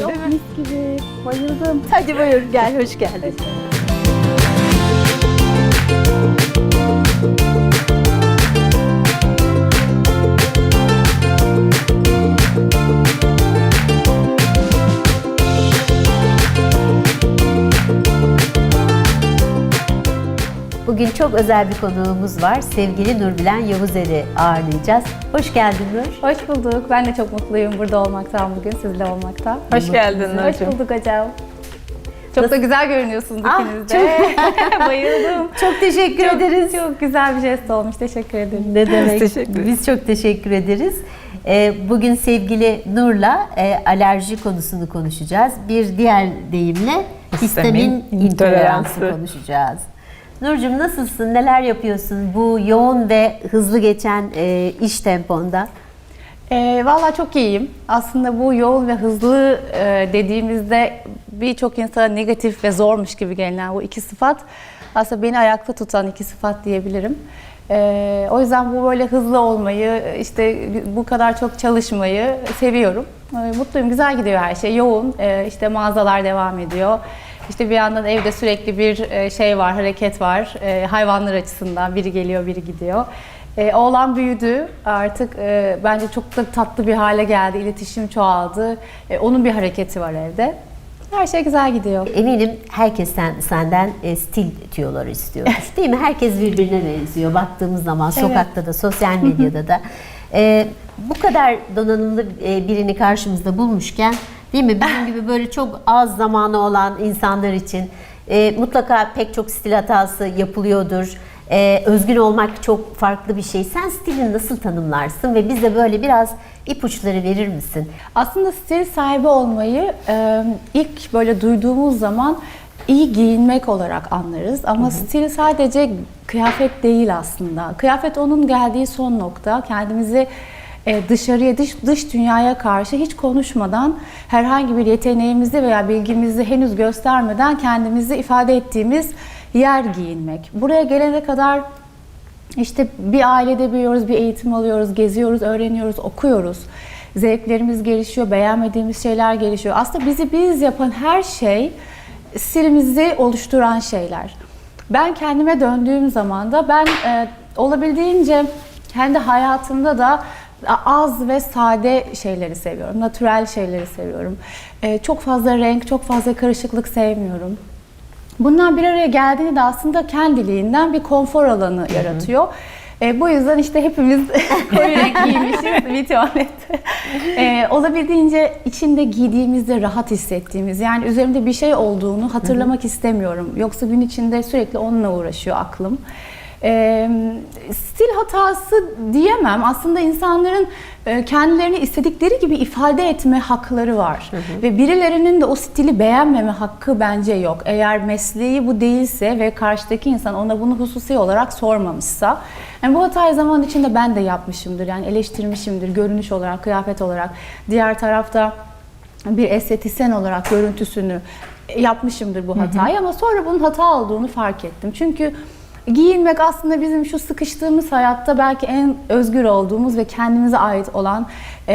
çok mi? Mis gibi. Bayıldım. Hadi buyur gel hoş geldin. Çok özel bir konuğumuz var. Sevgili Nurbilen Yavuzer'i ağırlayacağız. Hoş geldin Nur. Hoş bulduk. Ben de çok mutluyum burada olmaktan bugün, sizle olmaktan. Hoş geldin Hoş Nurcuğum. bulduk hocam. Çok da güzel görünüyorsunuz Ah, ikiniz de. Bayıldım. Çok teşekkür ederiz. Çok güzel bir jest olmuş. Teşekkür ederim. Ne demek? teşekkür ederiz. Biz çok teşekkür ederiz. Ee, Bugün sevgili Nur'la e, alerji konusunu konuşacağız. Bir diğer deyimle histamin Histamin intoleransı. konuşacağız. Nurcum nasılsın? Neler yapıyorsun bu yoğun ve hızlı geçen e, iş temponda? Ee, Valla çok iyiyim. Aslında bu yoğun ve hızlı e, dediğimizde birçok insana negatif ve zormuş gibi gelinen bu iki sıfat aslında beni ayakta tutan iki sıfat diyebilirim. Ee, o yüzden bu böyle hızlı olmayı, işte bu kadar çok çalışmayı seviyorum. Ee, mutluyum, güzel gidiyor her şey. Yoğun, Ee, işte mağazalar devam ediyor. İşte bir yandan evde sürekli bir e, şey var, hareket var. Ee, hayvanlar açısından biri geliyor, biri gidiyor. E, oğlan büyüdü artık e, bence çok da tatlı bir hale geldi. İletişim çoğaldı. E, onun bir hareketi var evde. Her şey güzel gidiyor. Eminim herkesten senden e, stil tüyoları istiyordur. Değil mi? Herkes birbirine benziyor. Baktığımız zaman Evet. sokakta da, sosyal medyada da. E, bu kadar donanımlı e, birini karşımızda bulmuşken değil mi? Bizim gibi böyle çok az zamanı olan insanlar için e, mutlaka pek çok stil hatası yapılıyordur. E, özgün olmak çok farklı bir şey. Sen stilini nasıl tanımlarsın ve bize böyle biraz ipuçları verir misin? Aslında stil sahibi olmayı e, ilk böyle duyduğumuz zaman iyi giyinmek olarak anlarız. Ama stil sadece kıyafet değil aslında. Kıyafet onun geldiği son nokta. Kendimizi dışarıya, dış, dış dünyaya karşı hiç konuşmadan herhangi bir yeteneğimizi veya bilgimizi henüz göstermeden kendimizi ifade ettiğimiz yer giyinmek. Buraya gelene kadar işte bir ailede büyüyoruz, bir eğitim alıyoruz, geziyoruz, öğreniyoruz, okuyoruz. Zevklerimiz gelişiyor, beğenmediğimiz şeyler gelişiyor. Aslında bizi biz yapan her şey stilimizi oluşturan şeyler. Ben kendime döndüğüm zaman da ben e, olabildiğince kendi hayatımda da az ve sade şeyleri seviyorum. Natürel şeyleri seviyorum. E, çok fazla renk, çok fazla karışıklık sevmiyorum. Bunlar bir araya geldiğinde de aslında kendiliğinden bir konfor alanı yaratıyor. E, bu yüzden işte hepimiz koyu renk giymişiz bir tuvalette. E, olabildiğince içinde giydiğimizde rahat hissettiğimiz yani üzerimde bir şey olduğunu hatırlamak istemiyorum. Yoksa gün içinde sürekli onunla uğraşıyor aklım. E, stil hatası diyemem. Aslında insanların e, kendilerini istedikleri gibi ifade etme hakları var. Ve birilerinin de o stili beğenmeme hakkı bence yok. Eğer mesleği bu değilse ve karşıdaki insan ona bunu hususi olarak sormamışsa. Yani bu hatayı zaman içinde ben de yapmışımdır. Yani eleştirmişimdir görünüş olarak, kıyafet olarak. Diğer tarafta bir estetisyen olarak görüntüsünü yapmışımdır bu hatayı ama sonra bunun hata olduğunu fark ettim. Çünkü giyinmek aslında bizim şu sıkıştığımız hayatta belki en özgür olduğumuz ve kendimize ait olan e,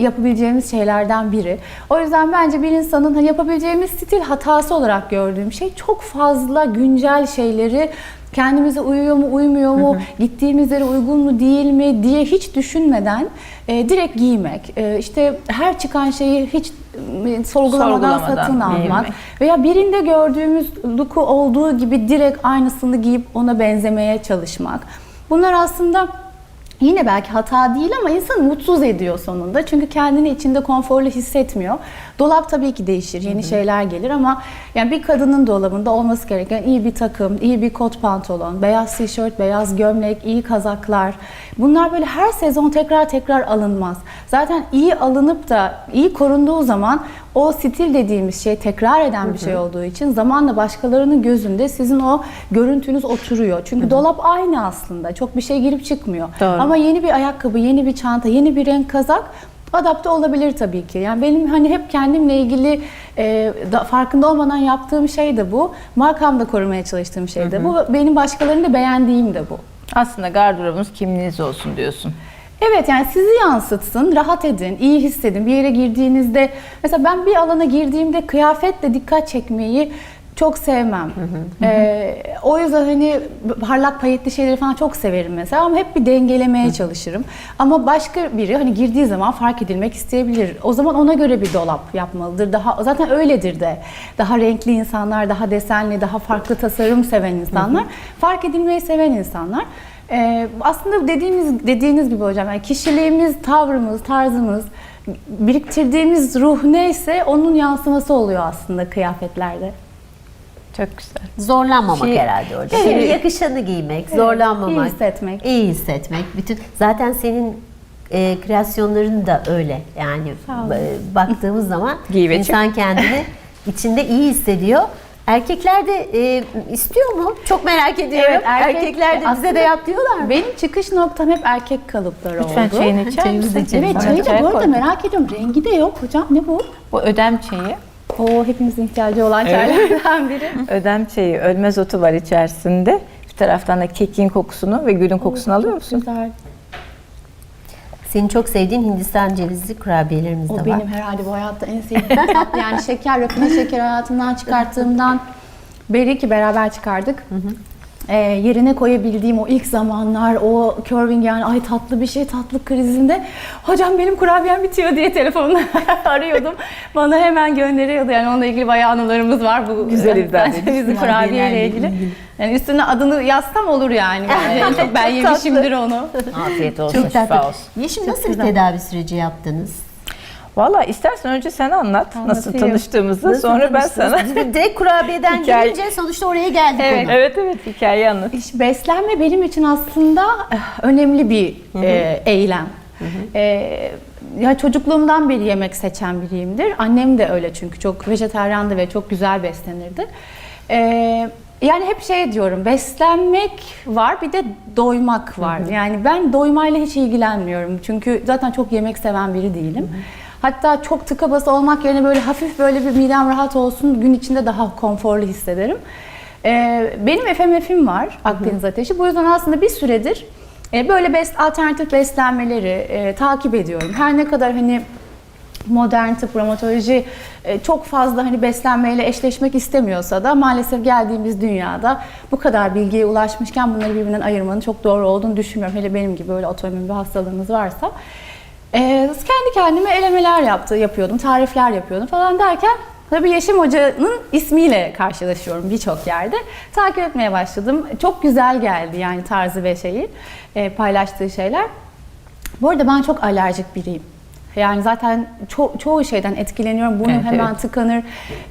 yapabileceğimiz şeylerden biri. O yüzden bence bir insanın hani yapabileceğimiz stil hatası olarak gördüğüm şey çok fazla güncel şeyleri kendimize uyuyor mu, uymuyor mu, gittiğimiz yere uygun mu, değil mi diye hiç düşünmeden e, direkt giymek. E, işte her çıkan şeyi hiç sorgulamadan, Sorgulamadan satın almak. giymek. Veya birinde gördüğümüz look'u olduğu gibi direkt aynısını giyip ona benzemeye çalışmak. Bunlar aslında yine belki hata değil ama insanı mutsuz ediyor sonunda. Çünkü kendini içinde konforlu hissetmiyor. Dolap tabii ki değişir, yeni şeyler gelir ama yani bir kadının dolabında olması gereken iyi bir takım, iyi bir kot pantolon, beyaz tişört, beyaz gömlek, iyi kazaklar. Bunlar böyle her sezon tekrar tekrar alınmaz. Zaten iyi alınıp da iyi korunduğu zaman o stil dediğimiz şey tekrar eden bir şey olduğu için zamanla başkalarının gözünde sizin o görüntünüz oturuyor. Çünkü dolap aynı aslında. Çok bir şey girip çıkmıyor. Doğru. Ama yeni bir ayakkabı, yeni bir çanta, yeni bir renk kazak adapte olabilir tabii ki. Yani benim hani hep kendimle ilgili e, da, farkında olmadan yaptığım şey de bu. Markamda korumaya çalıştığım şey de bu. Benim başkalarının da beğendiğim de bu. Aslında gardırobunuz kimliğiniz olsun diyorsun. Evet yani sizi yansıtsın, rahat edin, iyi hissedin. Bir yere girdiğinizde, mesela ben bir alana girdiğimde kıyafetle dikkat çekmeyi çok sevmem. Ee, o yüzden hani parlak payetli şeyleri falan çok severim mesela ama hep bir dengelemeye çalışırım. Ama başka biri hani girdiği zaman fark edilmek isteyebilir. O zaman ona göre bir dolap yapmalıdır. Daha zaten öyledir de. Daha renkli insanlar, daha desenli, daha farklı tasarım seven insanlar, fark edilmeyi seven insanlar. Ee, aslında dediğimiz dediğiniz gibi hocam yani kişiliğimiz, tavrımız, tarzımız, biriktirdiğimiz ruh neyse onun yansıması oluyor aslında kıyafetlerde. Çok güzel. Zorlanmamak Şey- herhalde orada. Evet. Şimdi yakışanı giymek, zorlanmamak. iyi hissetmek. iyi hissetmek. Bütün zaten senin e, kreasyonların da öyle. Yani e, baktığımız zaman insan kendini içinde iyi hissediyor. Erkekler de e, istiyor mu? Çok merak ediyorum. Evet, erkek- Erkekler de bize de yap diyorlar mı? Benim çıkış noktam hep erkek kalıpları Lütfen oldu. çayını içer misin? Evet çayı da bu arada koydum. merak ediyorum. Rengi de yok hocam. Ne bu? Bu ödem çayı. O hepimizin ihtiyacı olan çaylardan biri. Ödem çayı, ölmez otu var içerisinde. Bir taraftan da kekin kokusunu ve gülün kokusunu alıyor musun? Güzel. Senin çok sevdiğin Hindistan cevizli kurabiyelerimiz de O var. benim herhalde bu hayatta en sevdiğim tatlı. Yani şeker, rafine şeker hayatımdan çıkarttığımdan beri ki beraber çıkardık. Ee, yerine koyabildiğim o ilk zamanlar, o curving yani ay tatlı bir şey, tatlı krizinde hocam benim kurabiyem bitiyor diye telefonla arıyordum. Bana hemen gönderiyordu. Yani onunla ilgili bayağı anılarımız var bu Güzel Hindistan izah cevizli kurabiyeyle ilgili. Yani üstüne adını yazsam olur yani. yani çok ben yemişimdir onu. Afiyet olsun, Çok şifa tatlı. olsun. Yeşim nasıl bir tedavi süreci yaptınız? Valla istersen önce sen anlat nasıl tanıştığımızı Nasıl sonra ben sana. Direkt kurabiyeden Hikaye- gelince sonuçta oraya geldik Evet. evet evet hikayeyi anlat. İşte beslenme benim için aslında eh, önemli bir e, eylem. E, ya çocukluğumdan beri yemek seçen biriyimdir. Annem de öyle çünkü çok vejetaryandı ve çok güzel beslenirdi. E, yani hep şey diyorum, beslenmek var bir de doymak var. Yani ben doymayla hiç ilgilenmiyorum. Çünkü zaten çok yemek seven biri değilim. Hatta çok tıka basa olmak yerine böyle hafif böyle bir midem rahat olsun gün içinde daha konforlu hissederim. Ee, benim FMF'im var Akdeniz Ateşi. Bu yüzden aslında bir süredir e, böyle best, alternatif beslenmeleri e, takip ediyorum. Her ne kadar hani modern tıp, romatoloji e, çok fazla hani beslenmeyle eşleşmek istemiyorsa da maalesef geldiğimiz dünyada bu kadar bilgiye ulaşmışken bunları birbirinden ayırmanın çok doğru olduğunu düşünmüyorum. Hele benim gibi böyle otoimmün bir hastalığınız varsa. E, kendi kendime elemeler yaptı, yapıyordum, tarifler yapıyordum falan derken tabii Yeşim Hoca'nın ismiyle karşılaşıyorum birçok yerde. Takip etmeye başladım. Çok güzel geldi yani tarzı ve şeyi, e, paylaştığı şeyler. Bu arada ben çok alerjik biriyim. Yani zaten ço- çoğu şeyden etkileniyorum. Burnum Evet, hemen evet. tıkanır.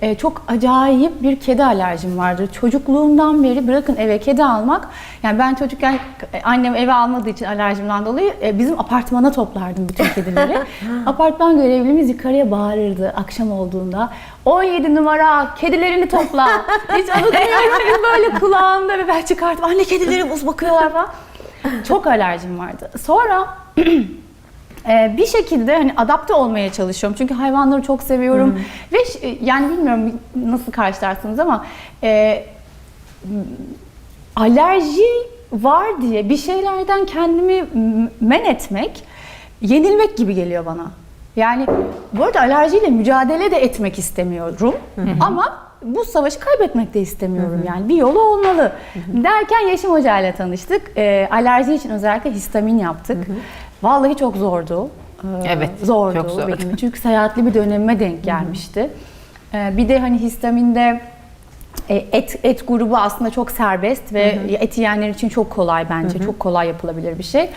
Ee, çok acayip bir kedi alerjim vardır. Çocukluğumdan beri bırakın eve kedi almak. Yani ben çocukken annem eve almadığı için alerjimden dolayı e, bizim apartmana toplardım bütün kedileri. Apartman görevlimiz yukarıya bağırırdı akşam olduğunda. 17 numara kedilerini topla. Hiç unutmuyorum böyle kulağımda ve ben çıkartıp anne kedileri buz bakıyorlar falan. Çok alerjim vardı. Sonra Ee, bir şekilde hani adapte olmaya çalışıyorum. Çünkü hayvanları çok seviyorum. Ve ş- yani bilmiyorum nasıl karşılarsınız ama e, alerji var diye bir şeylerden kendimi men etmek yenilmek gibi geliyor bana. Yani bu arada alerjiyle mücadele de etmek istemiyorum ama bu savaşı kaybetmek de istemiyorum yani bir yolu olmalı. Derken Yeşim Hoca ile tanıştık. Ee, alerji için özellikle histamin yaptık. Vallahi çok zordu. Ee, Evet, zordu çok zordu. benim. Çünkü seyahatli bir dönemime denk gelmişti. Ee, bir de hani histaminde e, et et grubu aslında çok serbest ve et yiyenler için çok kolay bence. Çok kolay yapılabilir bir şey.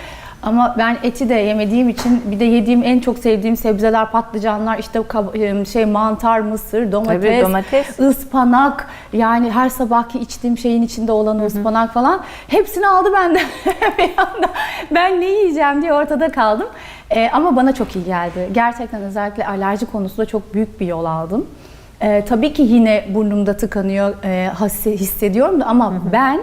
Ama ben eti de yemediğim için bir de yediğim en çok sevdiğim sebzeler, patlıcanlar, işte e, şey mantar, mısır, domates, Tabii, domates. ıspanak yani her sabahki içtiğim şeyin içinde olan o ıspanak falan hepsini aldı benden. Ben ne yiyeceğim diye ortada kaldım. Ee, ama bana çok iyi geldi. Gerçekten özellikle alerji konusunda çok büyük bir yol aldım. Ee, tabii ki yine burnumda tıkanıyor, e, hissediyorum da ama ben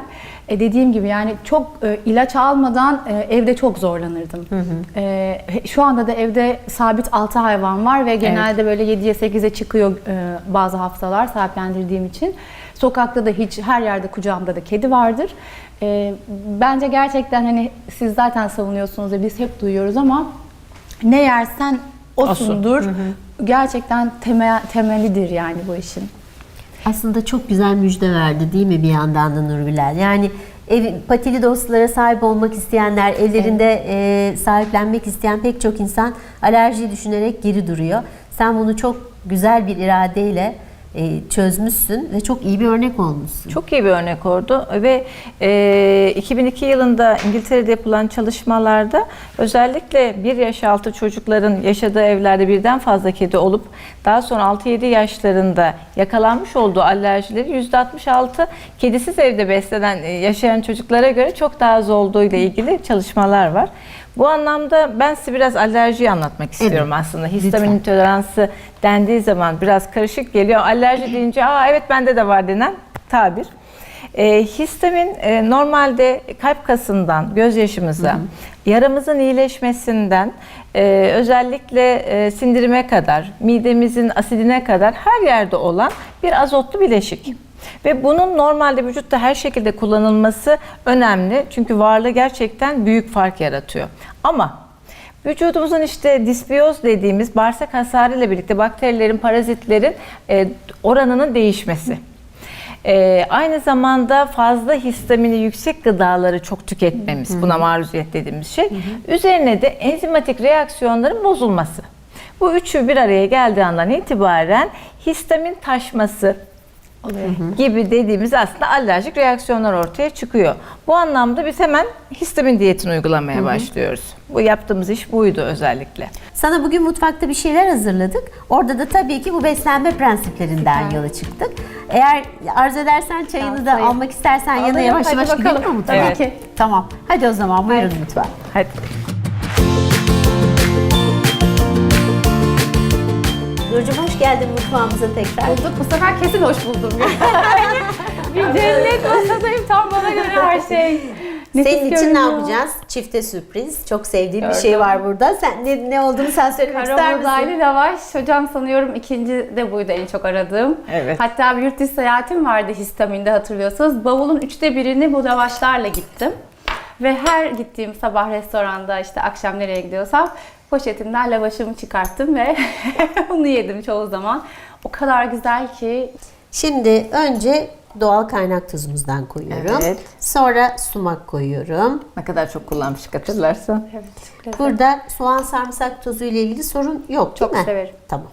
E, dediğim gibi yani çok e, ilaç almadan e, evde çok zorlanırdım. E, he- şu anda da evde sabit 6 hayvan var ve genelde böyle 7'ye 8'e çıkıyor e, bazı haftalar sahiplendirdiğim için. Sokakta da hiç her yerde kucağımda da kedi vardır. E, bence gerçekten hani siz zaten savunuyorsunuz ve biz hep duyuyoruz ama ne yersen osundur. Gerçekten temel, temelidir yani bu işin. Aslında çok güzel müjde verdi değil mi bir yandan da Nurgülal? Yani ev, patili dostlara sahip olmak isteyenler, evlerinde e, sahiplenmek isteyen pek çok insan alerjiyi düşünerek geri duruyor. Sen bunu çok güzel bir iradeyle çözmüşsün ve çok iyi bir örnek olmuşsun. Çok iyi bir örnek oldu ve e, 2002 yılında İngiltere'de yapılan çalışmalarda özellikle 1 yaş altı çocukların yaşadığı evlerde birden fazla kedi olup daha sonra 6-7 yaşlarında yakalanmış olduğu alerjileri %66 kedisiz evde beslenen e, yaşayan çocuklara göre çok daha az olduğu ile ilgili çalışmalar var. Bu anlamda ben size biraz alerjiyi anlatmak istiyorum aslında. Histamin intoleransı dendiği zaman biraz karışık geliyor. Alerji deyince aa evet bende de var denen tabir. E, histamin e, normalde kalp kasından gözyaşımıza, yaramızın iyileşmesinden e, özellikle e, sindirime kadar, midemizin asidine kadar her yerde olan bir azotlu bileşik. Ve bunun normalde vücutta her şekilde kullanılması önemli. Çünkü varlığı gerçekten büyük fark yaratıyor. Ama vücudumuzun işte disbiyoz dediğimiz bağırsak hasarı ile birlikte bakterilerin, parazitlerin e, oranının değişmesi. E, aynı zamanda fazla histamini yüksek gıdaları çok tüketmemiz, buna maruziyet dediğimiz şey. Üzerine de enzimatik reaksiyonların bozulması. Bu üçü bir araya geldiği andan itibaren histamin taşması, gibi dediğimiz aslında alerjik reaksiyonlar ortaya çıkıyor. Bu anlamda biz hemen histamin diyetini uygulamaya başlıyoruz. Bu yaptığımız iş buydu özellikle. Sana bugün mutfakta bir şeyler hazırladık. Orada da tabii ki bu beslenme prensiplerinden Süper. yola çıktık. Eğer arzu edersen çayını da Tavsiye. almak istersen yanına Alayım, yavaş hadi yavaş bakalım. gidelim mi mutfağa? Tabii ki. Tamam. Hadi o zaman buyurun mutfağa. Hadi. Hoş geldin mutfağımıza tekrar. Bulduk. Bu sefer kesin hoş buldum. bir cennet masadayım tam bana göre her şey. Nefis Senin için ne yapacağız? Çifte sürpriz. Çok sevdiğim bir Gördüm. şey var burada. Sen ne, ne olduğunu sen söylemek ister misin? buğdaylı lavaş. Hocam sanıyorum ikinci de buydu en çok aradığım. Evet. Hatta bir yurt dışı seyahatim vardı histaminde hatırlıyorsanız. Bavulun üçte birini bu lavaşlarla gittim. Ve her gittiğim sabah restoranda işte akşam nereye gidiyorsam poşetimden lavaşımı çıkarttım ve onu yedim çoğu zaman. O kadar güzel ki Şimdi önce doğal kaynak tuzumuzdan koyuyorum. Evet. Sonra sumak koyuyorum. Ne kadar çok kullanmıştık hatırlarsan. evet. Burada soğan sarımsak tozu ile ilgili sorun yok değil Çok mi? severim. Tamam.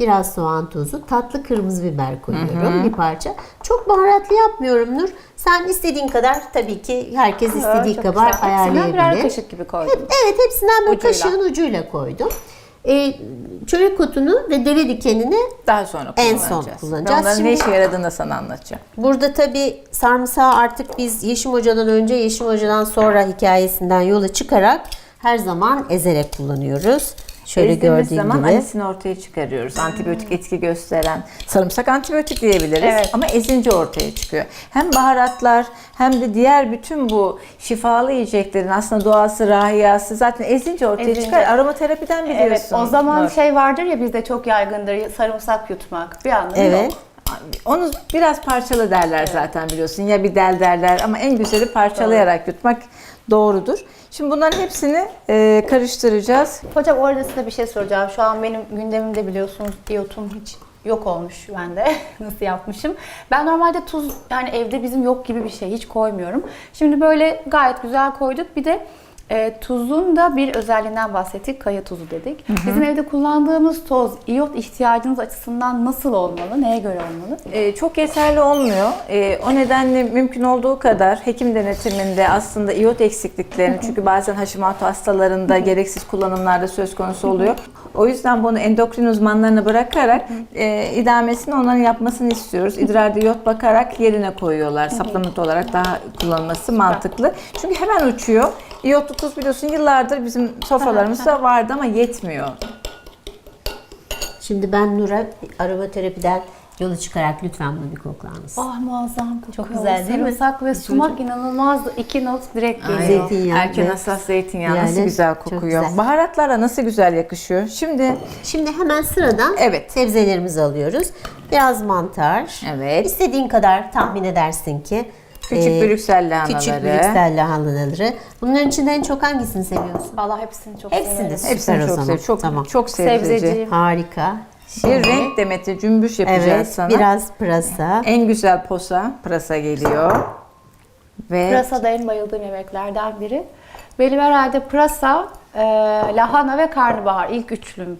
Biraz soğan tozu, tatlı kırmızı biber koyuyorum bir parça. Çok baharatlı yapmıyorum Nur. Sen istediğin kadar tabii ki herkes istediği Çok kadar güzel. Hepsinden birer ayarlayabilir. kaşık gibi koydum. Hep, evet hepsinden böyle Ucuyla. kaşığın ucuyla koydum. Ee, çörek otunu ve deve dikenini Daha sonra En son kullanacağız. Onların Şimdi- ne işe yaradığını da sana anlatacağım. Burada tabii sarımsağı artık biz Yeşim Hoca'dan önce, Yeşim Hoca'dan sonra hikayesinden yola çıkarak her zaman ezerek kullanıyoruz. Şöyle Ezdiğimiz gördüğün zaman gibi. anisini ortaya çıkarıyoruz. Antibiyotik etki gösteren. Sarımsak antibiyotik diyebiliriz Evet. ama ezince ortaya çıkıyor. Hem baharatlar hem de diğer bütün bu şifalı yiyeceklerin aslında doğası, rahiyası zaten ezince ortaya Ezince. çıkar. Aromaterapiden biliyorsun. Evet, o zaman Nur. şey vardır ya bizde çok yaygındır sarımsak yutmak. Bir anlamı Evet. yok. Onu biraz parçalı derler zaten biliyorsun. Ya bir del derler ama en güzeli parçalayarak yutmak doğrudur. Şimdi bunların hepsini e, karıştıracağız. Hocam orada size bir şey soracağım. Şu an benim gündemimde biliyorsunuz iyotum hiç yok olmuş bende. Nasıl yapmışım? Ben normalde tuz yani evde bizim yok gibi bir şey hiç koymuyorum. Şimdi böyle gayet güzel koyduk. Bir de e, tuzun da bir özelliğinden bahsettik. Kaya tuzu dedik. Bizim evde kullandığımız toz iyot ihtiyacınız açısından nasıl olmalı? Neye göre olmalı? E, çok yeterli olmuyor. E, o nedenle mümkün olduğu kadar hekim denetiminde aslında iot eksikliklerini çünkü bazen Hashimoto hastalarında gereksiz kullanımlarda söz konusu oluyor. O yüzden bunu endokrin uzmanlarına bırakarak e, idamesini onların yapmasını istiyoruz. İdrarda iot bakarak yerine koyuyorlar. Supplement olarak daha kullanılması mantıklı. Çünkü hemen uçuyor. İyotlu tuz biliyorsun yıllardır bizim sofralarımızda vardı ama yetmiyor. Şimdi ben Nur'a aromaterapiden yola çıkarak lütfen bunu bir koklar mısın? Ah muazzam kokuyor. Çok güzel değil mi? Sarımsak ve sumak inanılmaz. iki not direkt geliyor. Zeytinyağı Erken ve- hassas zeytinyağı Yani nasıl güzel çok kokuyor. güzel. Baharatlarla nasıl güzel yakışıyor. Şimdi Şimdi hemen sıradan Evet. sebzelerimizi alıyoruz. Biraz mantar. Evet. İstediğin kadar tahmin edersin ki. Küçük Ee, Brüksel lahanaları. Küçük Brüksel lahanaları. Bunların içinde en çok hangisini seviyorsun? Vallahi hepsini çok Hepsini severim. de hepsini süper o çok zaman. seviyorum. Çok, Tamam. çok sebzeci. Sebzeci. Harika. Bir renk demeti cümbüş yapacağız Evet, sana. biraz pırasa. En güzel posa, pırasa geliyor. Ve Pırasa da en bayıldığım yemeklerden biri. Benim herhalde pırasa, e, lahana ve karnabahar ilk üçlüm.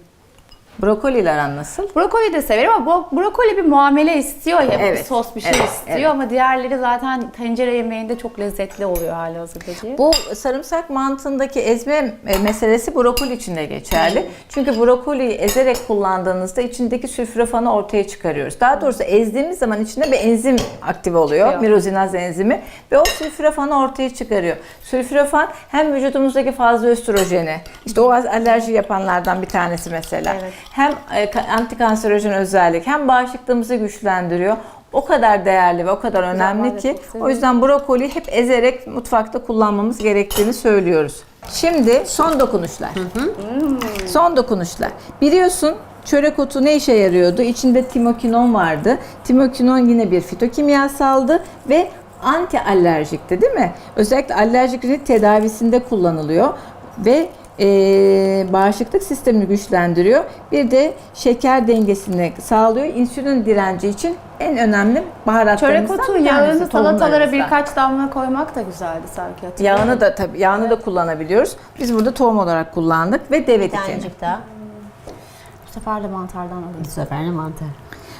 Brokoliler aran nasıl? Brokoli de severim ama bu brokoli bir muamele istiyor ya, Evet, bir sos bir şey evet, istiyor evet. ama diğerleri zaten tencere yemeğinde çok lezzetli oluyor hali hazırdaki. Bu sarımsak mantığındaki ezme e, meselesi brokoli için de geçerli. Çünkü brokoliyi ezerek kullandığınızda içindeki sülforafanı ortaya çıkarıyoruz. Daha doğrusu ezdiğimiz zaman içinde bir enzim aktive oluyor. Çıkıyor. Mirozinaz enzimi ve o sülforafanı ortaya çıkarıyor. Sülforafan hem vücudumuzdaki fazla östrojeni, işte o alerji yapanlardan bir tanesi mesela. Evet. Hem e, ka- antikanserojen özellik hem bağışıklığımızı güçlendiriyor. O kadar değerli ve o kadar önemli ki o yüzden brokoli hep ezerek mutfakta kullanmamız gerektiğini söylüyoruz. Şimdi son dokunuşlar. Son dokunuşlar. Biliyorsun çörek otu ne işe yarıyordu? İçinde timokinon vardı. Timokinon yine bir fitokimyasaldı ve anti alerjikti değil mi? Özellikle alerjik rinit tedavisinde kullanılıyor ve eee, bağışıklık sistemini güçlendiriyor. Bir de şeker dengesini sağlıyor. İnsülin direnci için en önemli Çörek baharatlarımızdan otu bir tanesi. yağını salatalara tohumlarımızdan. birkaç damla koymak da güzeldi sanki. hatırlıyorum. Yağını da tabii yağını da kullanabiliyoruz. Biz burada tohum olarak kullandık ve deve Bir dikeni. tanecik daha. Bu sefer de mantardan alayım. Bu sefer de mantar.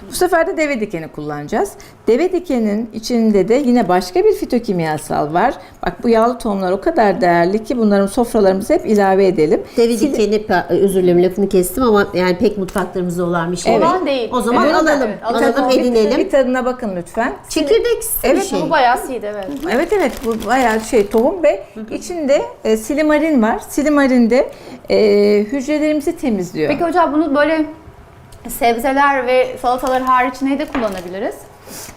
Bu sefer de deve dikeni kullanacağız. Deve dikeninin içinde de yine başka bir fitokimyasal var. Bak bu yağlı tohumlar o kadar değerli ki bunların sofralarımıza hep ilave edelim. Devi Sil- dikeni, özür dilerim lafını kestim ama yani pek mutfaklarımızda olan bir şey Evet. değil. Olan değil. O zaman Evet, alalım, evet, alalım. alalım, Bir- edinelim. Bir tadına bakın lütfen. Çekirdeksiz bir Evet, şey. Bu bayağı seed evet. Evet evet bu bayağı şey tohum ve içinde e, silimarin var. Silimarin de e, hücrelerimizi temizliyor. Peki hocam bunu böyle sebzeler ve salatalar hariç neyde kullanabiliriz?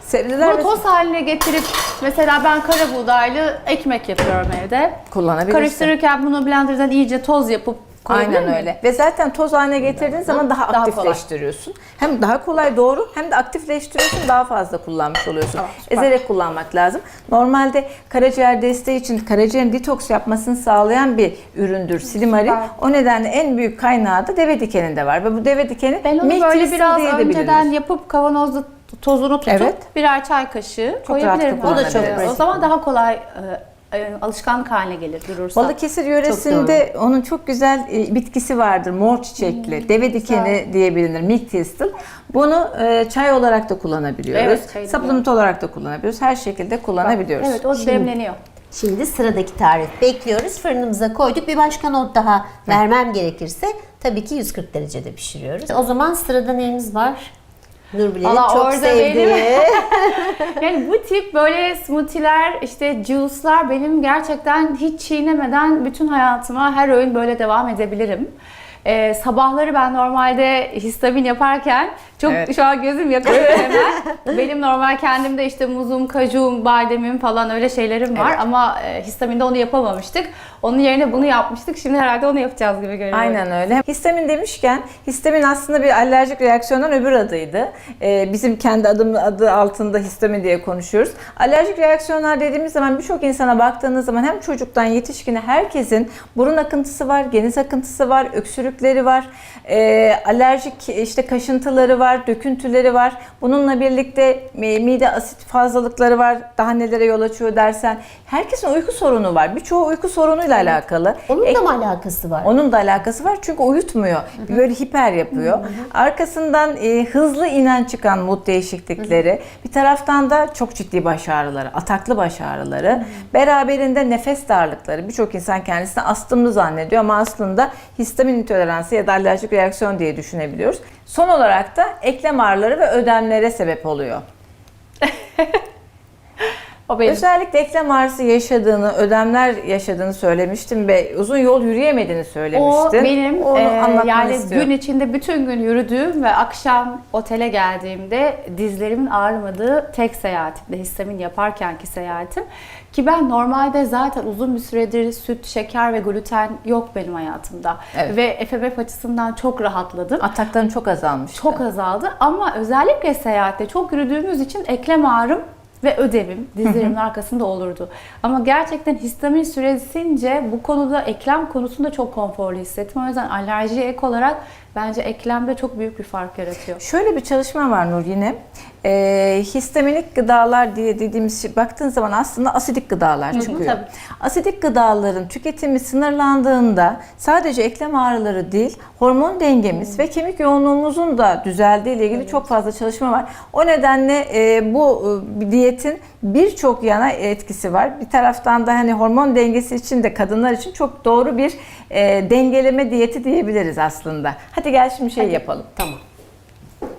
Sebzeler Bunu ve toz haline getirip mesela ben kara buğdaylı ekmek yapıyorum evde. kullanabilirsin. Karıştırırken bunu blenderdan iyice toz yapıp koyabilir Aynen miyim? öyle. Ve zaten toz haline getirdiğin zaman daha, Daha aktifleştiriyorsun. Hem daha kolay doğru hem de aktifleştiriyorsun daha fazla kullanmış oluyorsun. Tamam. Ezerek kullanmak lazım. Normalde karaciğer desteği için karaciğerin detoks yapmasını sağlayan bir üründür silimarin. O nedenle en büyük kaynağı da deve dikeninde var ve bu deve dikeni Ben onu böyle biraz önceden yapıp kavanozda tozunu tutup Evet. birer çay kaşığı Çok koyabilirim. O da çok. O zaman daha kolay e, alışkanlık haline gelir durursa. Balıkesir yöresinde onun çok güzel e, bitkisi vardır. Mor çiçekli. Hmm, deve dikeni diye bilinir. Milk thistle. Bunu e, çay olarak da kullanabiliyoruz. Evet, Supplement olarak da kullanabiliyoruz. Her şekilde kullanabiliyoruz. Evet o demleniyor. Şimdi sıradaki tarif bekliyoruz. Fırınımıza koyduk. Bir başka not daha vermem gerekirse tabii ki 140 derecede pişiriyoruz. O zaman sırada neyimiz var? Nurbile'nin Valla çok orada sevdiği. Yani bu tip böyle smoothie'ler, işte juice'lar benim gerçekten hiç çiğnemeden bütün hayatıma her öğün böyle devam edebilirim. Ee, sabahları ben normalde histamin yaparken çok Evet. şu an gözüm yakıyor hemen. Benim normal kendimde işte muzum, kajum, bademim falan öyle şeylerim var Evet. ama e, histaminde onu yapamamıştık. Onun yerine bunu yapmıştık. Şimdi herhalde onu yapacağız gibi görünüyor. Aynen öyle. Histamin demişken, histamin aslında bir alerjik reaksiyondan öbür adıydı. Ee, bizim kendi adım, adı altında histamin diye konuşuyoruz. Alerjik reaksiyonlar dediğimiz zaman birçok insana baktığınız zaman hem çocuktan yetişkine herkesin burun akıntısı var, geniz akıntısı var, öksürükleri var, ee, alerjik işte kaşıntıları var, döküntüleri var. Bununla birlikte e, mide asit fazlalıkları var. Daha nelere yol açıyor dersen. Herkesin uyku sorunu var. Birçoğu uyku sorunuyla alakalı. Onun Ek- da mı alakası var? onun da alakası var çünkü uyutmuyor. Böyle hiper yapıyor. Arkasından e, hızlı inen çıkan mood değişiklikleri, bir taraftan da çok ciddi baş ağrıları, ataklı baş ağrıları, beraberinde nefes darlıkları. Birçok insan kendisini astımlı zannediyor ama aslında histamin intoleransı ya da alerjik reaksiyon diye düşünebiliyoruz. Son olarak da eklem ağrıları ve ödemlere sebep oluyor. O benim. Özellikle eklem ağrısı yaşadığını, ödemler yaşadığını söylemiştim ve uzun yol yürüyemediğini O söylemiştin. benim Onu e, yani istiyorum. gün içinde bütün gün yürüdüğüm ve akşam otele geldiğimde dizlerimin ağrımadığı tek seyahatimde histamin yaparkenki seyahatim. Ki ben normalde zaten uzun bir süredir süt, şeker ve gluten yok benim hayatımda. Evet. Ve FMF açısından çok rahatladım. Atakların çok azalmıştı. Çok azaldı ama özellikle seyahatte çok yürüdüğümüz için eklem ağrım ve ödemim dizlerimin arkasında olurdu. Ama gerçekten histamin süresince bu konuda eklem konusunda çok konforlu hissettim. O yüzden alerjiye ek olarak bence eklemde çok büyük bir fark yaratıyor. Şöyle bir çalışma var Nur yine. Ee, histaminik gıdalar diye dediğimiz şey baktığın zaman aslında asidik gıdalar çıkıyor. tabii. Asidik gıdaların tüketimi sınırlandığında sadece eklem ağrıları değil, hormon dengemiz ve kemik yoğunluğumuzun da düzeldiği ile ilgili çok fazla çalışma var. O nedenle e, bu e, diyetin birçok yana etkisi var. Bir taraftan da hani hormon dengesi için de kadınlar için çok doğru bir e, dengeleme diyeti diyebiliriz aslında. Hadi gel şimdi şey yapalım. Tamam.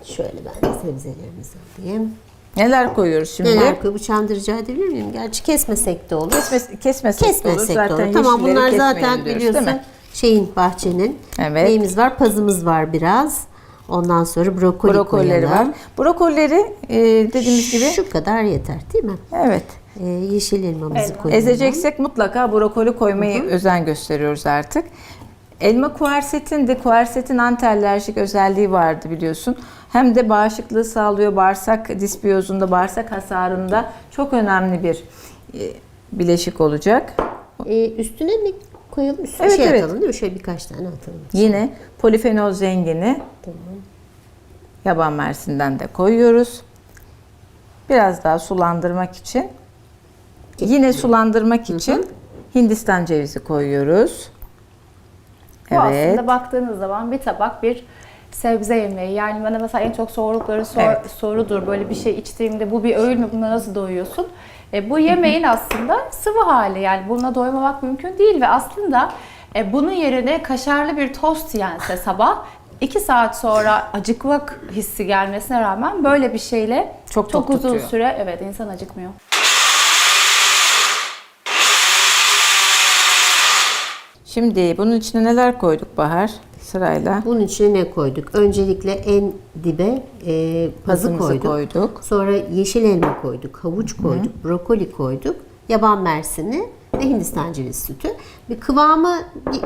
Şöyle ben de sebzelerimizi alayım. Neler koyuyoruz şimdi? Neler koy? Bıçağını da rica edebilir miyim? Gerçi kesmesek de olur. Kesmes, kesmesek, de olur. Kesmesek de Zaten olur. Tamam yeşilleri bunlar zaten diyoruz, biliyorsun şeyin bahçenin. Evet. Neyimiz var? Pazımız var biraz. Ondan sonra brokoli Brokolleri var. koyalım. Brokolleri e, dediğimiz gibi Şu kadar yeter değil mi? evet. Ee, yeşil elmamızı Elma. koyalım. Ezeceksek mutlaka brokoli koymaya özen gösteriyoruz artık. Elma kuersetin de kuersetin antialerjik özelliği vardı biliyorsun. Hem de bağışıklığı sağlıyor. Bağırsak disbiyozunda, bağırsak hasarında çok önemli bir e, bileşik olacak. Ee, üstüne mi koyalım? Üstüne Evet, şey evet. atalım değil mi? Şöyle birkaç tane atalım. Yine polifenol zengini Tamam. yaban mersinden de koyuyoruz. Biraz daha sulandırmak için. Yine sulandırmak için Hindistan cevizi koyuyoruz. Bu Evet. aslında baktığınız zaman bir tabak bir sebze yemeği. Yani bana mesela en çok sordukları sor- Evet. sorudur. Böyle bir şey içtiğimde bu bir öğün mü? Buna nasıl doyuyorsun? E, bu yemeğin aslında sıvı hali. Yani bununla doymamak mümkün değil ve aslında e, bunun yerine kaşarlı bir tost yense sabah 2 saat sonra acıkmak hissi gelmesine rağmen böyle bir şeyle Çok çok uzun tutuyor. süre evet insan acıkmıyor. Şimdi bunun içine neler koyduk Bahar? Sırayla. Bunun içine ne koyduk? Öncelikle en dibe e, pazı koyduk. koyduk. Sonra yeşil elma koyduk, havuç koyduk, brokoli koyduk, yaban mersini ve Hindistan cevizi sütü. Bir kıvamı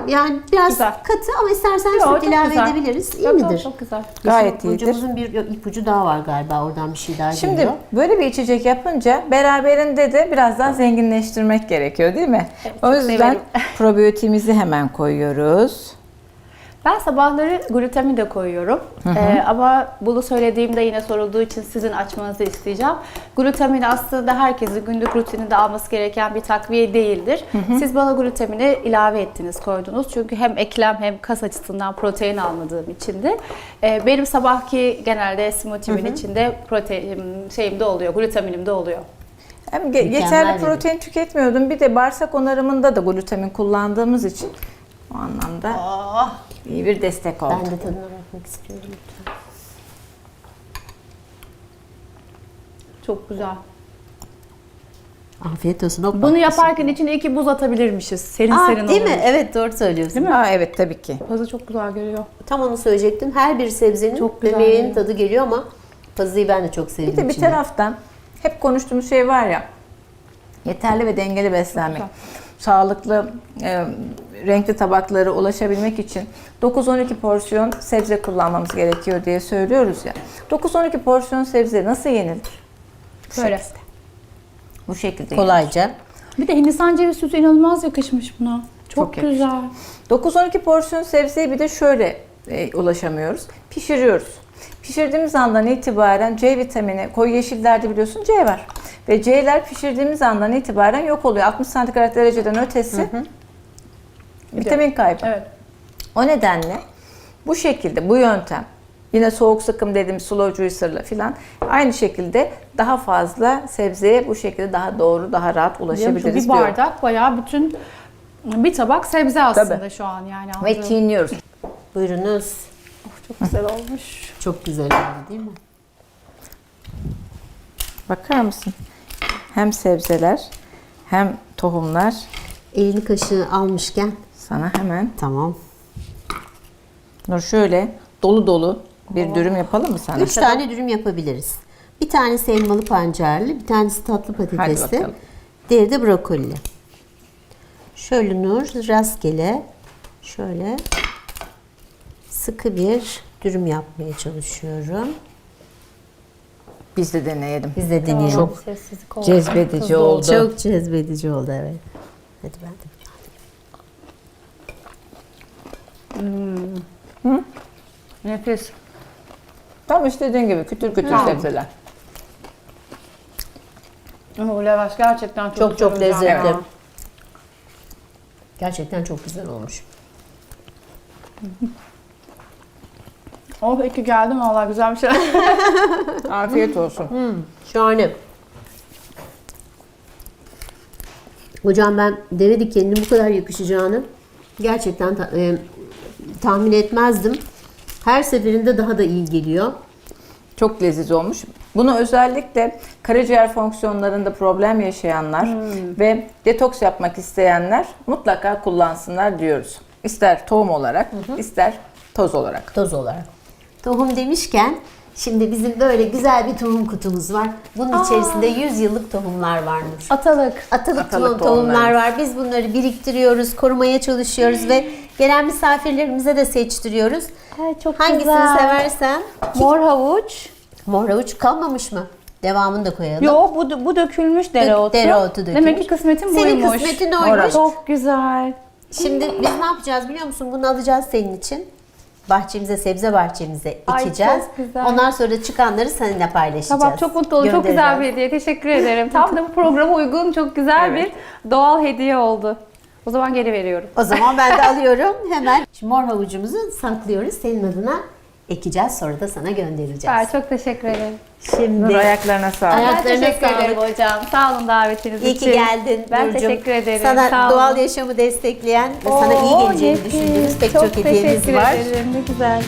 yani biraz Güzel. katı ama istersen Yo, süt çok ilave güzel. edebiliriz. İyi Yok, yok, midir? Çok güzel. Gayet Yeşil iyidir. Hocamızın bir ipucu daha var galiba. Oradan bir şey daha Şimdi geliyor. böyle bir içecek yapınca beraberinde de biraz daha zenginleştirmek gerekiyor değil mi? o çok yüzden severim. probiyotiğimizi hemen koyuyoruz. Ben sabahları glutamin de koyuyorum. Ee, ama bunu söylediğimde yine sorulduğu için sizin açmanızı isteyeceğim. Glutamin aslında herkesin günlük rutininde alması gereken bir takviye değildir. Siz bana glutamini ilave ettiniz, koydunuz. Çünkü hem eklem hem kas açısından protein almadığım için de e, benim sabahki genelde smoothimin içinde protein şeyim de oluyor, glutaminim de oluyor. Hem ge- yeterli protein tüketmiyordum. Bir de bağırsak onarımında da glutamin kullandığımız için o anlamda iyi bir destek oldu. Ben de tadına bakmak istiyorum. lütfen. Çok güzel. Afiyet olsun. Hoppa. Bunu yaparken içine iki buz atabilirmişiz. Serin Aa, serin değil mi? olurmuş. Evet doğru söylüyorsun. Değil mi? Aa, evet tabii ki. Pazı çok güzel geliyor. Tam onu söyleyecektim. Her bir sebzenin Çok güzel yemeğin tadı geliyor ama pazıyı ben de çok sevdim. Bir de bir içinde. taraftan hep konuştuğumuz şey var ya yeterli ve dengeli beslenmek. Sağlıklı, e, renkli tabaklara ulaşabilmek için 9-12 porsiyon sebze kullanmamız gerekiyor diye söylüyoruz ya. 9-12 porsiyon sebze nasıl yenilir? Böyle. Bu şekilde. yenilir. Kolayca. Bir de Hindistan ceviz sütü inanılmaz yakışmış buna. Çok, Çok yakıştı. güzel. 9-12 porsiyon sebzeye bir de şöyle e, ulaşamıyoruz. Pişiriyoruz. Pişirdiğimiz andan itibaren C vitamini, koyu yeşillerde biliyorsun C var. Ve C'ler pişirdiğimiz andan itibaren yok oluyor. 60 santigrat dereceden ötesi vitamin kaybı. Evet. O nedenle bu şekilde, bu yöntem, yine soğuk sıkım dediğimiz slow juicer'la filan aynı şekilde daha fazla sebzeye bu şekilde daha doğru, daha rahat Diyorum ulaşabiliriz bir diyorum. bardak bayağı bütün bir tabak sebze aslında Tabii. şu an yani. Ve çiğniyoruz. Buyurunuz. Çok güzel olmuş. Çok güzel oldu değil mi? Bakar mısın? hem sebzeler hem tohumlar. Elini kaşığı almışken Sana hemen tamam. Nur şöyle dolu dolu bir dürüm yapalım mı sana? Üç tane dürüm yapabiliriz. Bir tanesi elmalı pancarlı, bir tanesi tatlı patatesli, bakalım. diğeri de brokoli. Şöyle Nur rastgele şöyle sıkı bir dürüm yapmaya çalışıyorum. Biz de deneyelim. Biz de deneyelim. Çok Sessizlik oldu. cezbedici Hızlı oldu. Çok cezbedici oldu evet. Hadi ben de Nefis. Tam istediğin gibi kütür kütür sebzeler. Ama bu lavaş gerçekten çok Çok çok lezzetli. ya. Gerçekten çok güzel olmuş. Oh iki geldim valla güzel bir şey. Afiyet olsun. Şahane. Hocam ben deve dikeninin bu kadar yakışacağını gerçekten ta- e, tahmin etmezdim. Her seferinde daha da iyi geliyor. Çok leziz olmuş. Bunu özellikle karaciğer fonksiyonlarında problem yaşayanlar ve detoks yapmak isteyenler mutlaka kullansınlar diyoruz. İster tohum olarak, ister toz olarak. Toz olarak. Tohum demişken şimdi bizim böyle güzel bir tohum kutumuz var. Bunun içerisinde 100 yıllık tohumlar var Nur. Atalık. Atalık tohum- tohumlar. var. Biz bunları biriktiriyoruz, korumaya çalışıyoruz ve gelen misafirlerimize de seçtiriyoruz. Ay, çok Hangisini güzel. seversen. Mor havuç. Mor havuç kalmamış mı? Devamını da koyalım. Yo bu, bu dökülmüş dereotu. dereotu dökülmüş. Demek ki kısmetim Senin buymuş. kısmetin Mor oymuş. Çok güzel. Şimdi biz ne yapacağız biliyor musun? Bunu alacağız senin için. Bahçemize, sebze bahçemize Ay, ekeceğiz. çok güzel. Ondan sonra çıkanları seninle paylaşacağız. Tamam çok mutlu oldum. Çok güzel Göndereceğiz. bir hediye. Teşekkür ederim. Tam da bu programa uygun çok güzel Evet. bir doğal hediye oldu. O zaman geri veriyorum. O zaman ben de alıyorum hemen. Şimdi mor havucumuzu saklıyoruz. Senin adına ekeceğiz. Sonra da sana göndereceğiz. Süper, çok teşekkür ederim. Şimdi Nur ayaklarına sağlık. Ayaklarına teşekkür sağlık. ederim hocam. Sağ olun davetiniz iyi için. ki geldin Ben Nurcuğum. teşekkür ederim. Sana Sağ doğal olun. yaşamı destekleyen ve sana iyi Oo, geleceğini düşündüğümüz pek çok, hediyemiz teşekkür var. ederim. Ne güzel.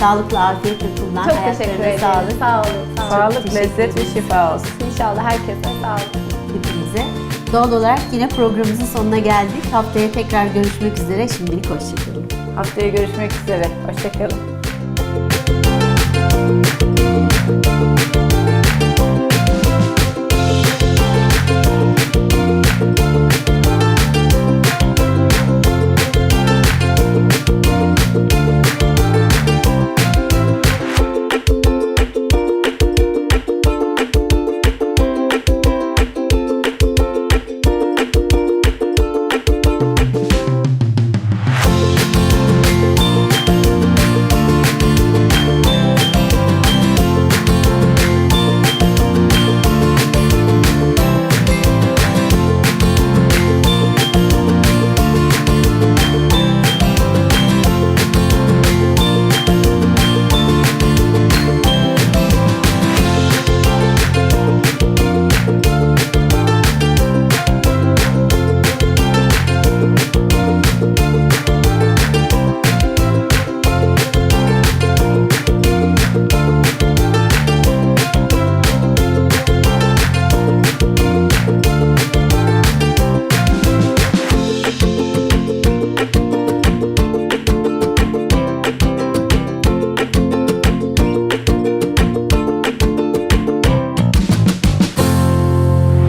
Sağlıklı, afiyetle kullan. Çok teşekkür ederim. sağlık. Sağ olun. Sağ olun. Sağlık, teşekkür lezzet ve şifa olsun. İnşallah herkese sağ olun. hepinize. Doğal olarak yine programımızın sonuna geldik. Haftaya tekrar görüşmek üzere. Şimdilik hoşçakalın. Haftaya görüşmek üzere. Hoşçakalın. Thank you